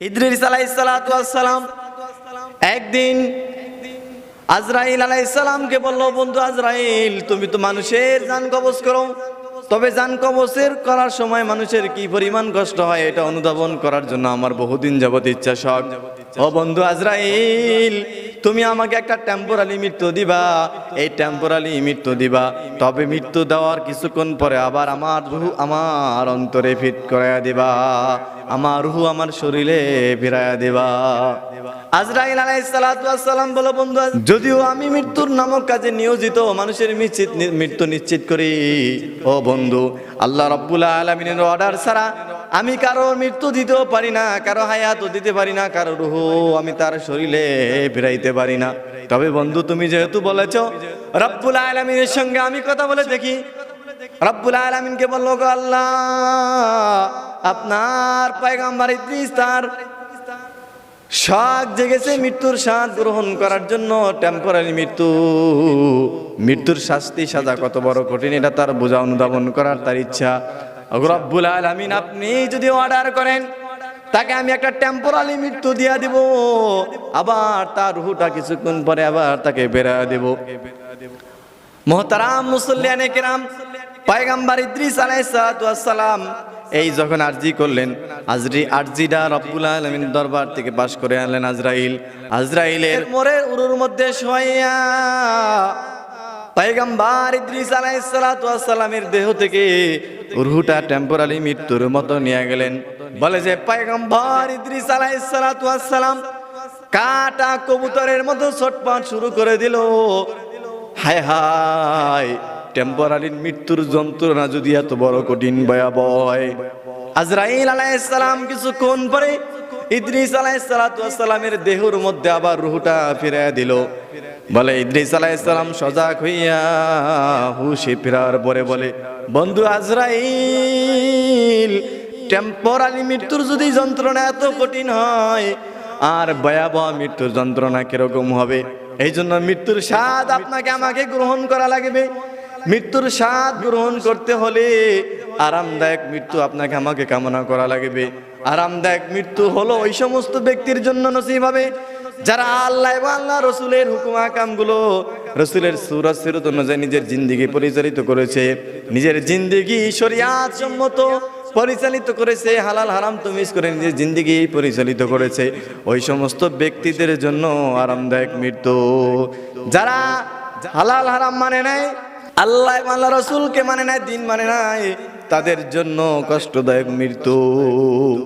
ইদ্রিস আলাইসালাম একদিন আজরাইল আলাইসালামকে বলল, বন্ধু আজরাইল, তুমি তো মানুষের যান কবচ করো। তবে যান কবচের করার সময় মানুষের কি পরিমাণ কষ্ট হয় এটা অনুধাবন করার জন্য আমার বহুদিন যাবত ইচ্ছা সব। ও বন্ধু আজরাইল তুমি আমাকে একটা টেম্পোরালি মৃত্যু দিবা। এই টেম্পোরালি মৃত্যু দিবা। তবে মৃত্যু দেওয়ার কিছুক্ষণ পরে আবার আমার রুহ আমার অন্তরে ফিট করাইয়া দিবা। আমার রুহু আমার শরীরে ফিরাইয়া দিবা। আজরাইল আলাইসালাম বলো, বন্ধু, যদিও আমি মৃত্যুর নামক কাজে নিয়োজিত মানুষের মৃত্যু নিশ্চিত করি। ও বন্ধু, আল্লাহ রব্বুল আলমিনের অর্ডার ছাড়া আমি কারও মৃত্যু দিতেও পারি না, কারও হায়াতও দিতে পারি না, কারও রুহ আমি তার শরীরে ফিরাইতে পারি না। তবে বন্ধু, তুমি যেহেতু বলেছ, রব্বুল আলমিনের সঙ্গে আমি কথা বলে দেখি। রব্বুল আলমিনকে বলল আল্লাহ, আপনার পায়গাম্বার ইদ্রিস তার শাক জেগেছে মৃত্যুর স্বাদ গ্রহণ করার জন্য টেম্পোরারি মৃত্যু। মৃত্যুর শাস্তি সাজা কত বড় কঠিন, এটা তার বোঝা অনুধাবন করার তার ইচ্ছা। রব্বুল আলামিন, আপনি যদি অর্ডার করেন, তাকে আমি একটা টেম্পোরারি মৃত্যু দিয়া দিব। আবার তার রুহুটা কিছুক্ষণ পরে আবার তাকে বেড়া দেব। মোহতারাম মুসল্লিয়ানে কেরাম, পায়গাম্বার ইদ্রিস আলাইসালাম এই যখন আরজি করলেন, আজরি আরজিটা রব্বুল আলমিন দরবার থেকে পাশ করে আনলেন আজরাইল। আজরাইলের মোরের উরুর মধ্যে শোয়া পায়গাম্বার ইদ্রিস আলাইসালামের দেহ থেকে রুহুটা টেম্পোরারি মৃত্যুর মতো নিয়ে গেলেন। বলে যে, পায়গাম্বার ইদ্রিস আলাইসালাম কাটা কবুতরের মতো ছটপট শুরু করে দিল। হায় হায় টেম্পোরারি মৃত্যুর যন্ত্রণা যদি এত বড় কঠিন, ভয়াবহ আজরাইল আলাইসালাম কিছুক্ষণ পরে ইদ্রিস আলাইসালামের দেহর মধ্যে আবার রুহুটা ফিরাইয়া দিল। বলে, ইদ্রিস আলাইসালাম সজাগ হইয়া হুশে ফেরার পরে বলে, বন্ধু আজরাইল টেম্পোরারি মৃত্যুর যদি যন্ত্রণা এত কঠিন হয়, আর ভয়াবহ মৃত্যুর যন্ত্রণা কীরকম হবে? এই জন্য মৃত্যুর স্বাদ আপনাকে আমাকে গ্রহণ করা লাগবে। মৃত্যুর স্বাদ গ্রহণ করতে হলে আরামদায়ক মৃত্যু আপনাকে আমাকে কামনা করা লাগবে। আরামদায়ক মৃত্যু হলো ওই সমস্ত ব্যক্তির জন্য নসিব হবে। যারা আল্লাহ এবং আল্লাহ রসুলের হুকুম আকামগুলো রসুলের সুরত সিরত অনুযায়ী নিজের জিন্দিগি পরিচালিত করেছে, নিজের জিন্দিগি শরিয়াত সম্মত পরিচালিত করেছে, হালাল হারাম তুমিস করে নিজের জিন্দিগি পরিচালিত করেছে। ওই সমস্ত ব্যক্তিদের জন্য আরামদায়ক মৃত্যু। যারা হালাল হারাম মানে নাই, আল্লাহ আল্লাহ রসুলকে মানে নাই, দিন মানে নাই, তাদের জন্য কষ্টদায়ক মৃত্যু।